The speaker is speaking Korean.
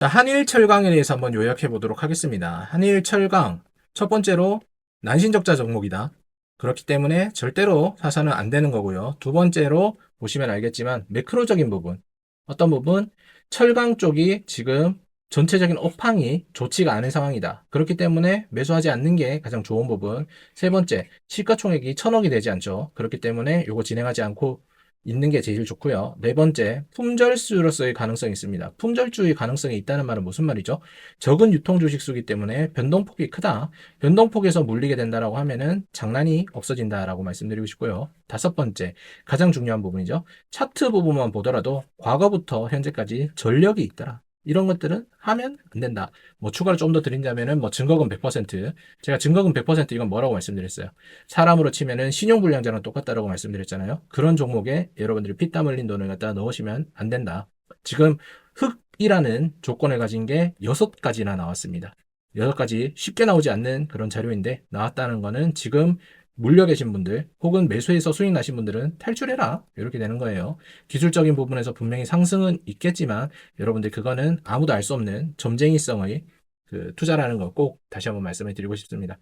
자, 한일 철강에 대해서 한번 요약해 보도록 하겠습니다. 한일 철강 첫 번째로 난신적자 종목이다. 그렇기 때문에 절대로 사서는 안 되는 거고요. 두 번째로 보시면 알겠지만 매크로적인 부분 어떤 부분 철강 쪽이 지금 전체적인 업황이 좋지가 않은 상황이다. 그렇기 때문에 매수하지 않는 게 가장 좋은 부분. 세 번째, 시가총액이 천억이 되지 않죠. 그렇기 때문에 이거 진행하지 않고 있는 게 제일 좋고요. 네 번째, 품절수로서의 가능성이 있습니다. 품절주의 가능성이 있다는 말은 무슨 말이죠? 적은 유통 주식수기 때문에 변동폭이 크다. 변동폭에서 물리게 된다라고 하면은 장난이 없어진다라고 말씀드리고 싶고요. 다섯 번째, 가장 중요한 부분이죠. 차트 부분만 보더라도 과거부터 현재까지 전력이 있더라. 이런 것들은 하면 안 된다. 뭐 추가로 좀 더 드린다면은 뭐 증거금 100%. 제가 증거금 100% 이건 뭐라고 말씀드렸어요? 사람으로 치면은 신용불량자랑 똑같다라고 말씀드렸잖아요. 그런 종목에 여러분들이 피땀 흘린 돈을 갖다 넣으시면 안 된다. 지금 흑이라는 조건을 가진 게 여섯 가지나 나왔습니다. 여섯 가지 쉽게 나오지 않는 그런 자료인데 나왔다는 거는 지금 물려 계신 분들 혹은 매수해서 수익 나신 분들은 탈출해라 이렇게 되는 거예요. 기술적인 부분에서 분명히 상승은 있겠지만 여러분들 그거는 아무도 알 수 없는 점쟁이성의 그 투자라는 거 꼭 다시 한번 말씀을 드리고 싶습니다.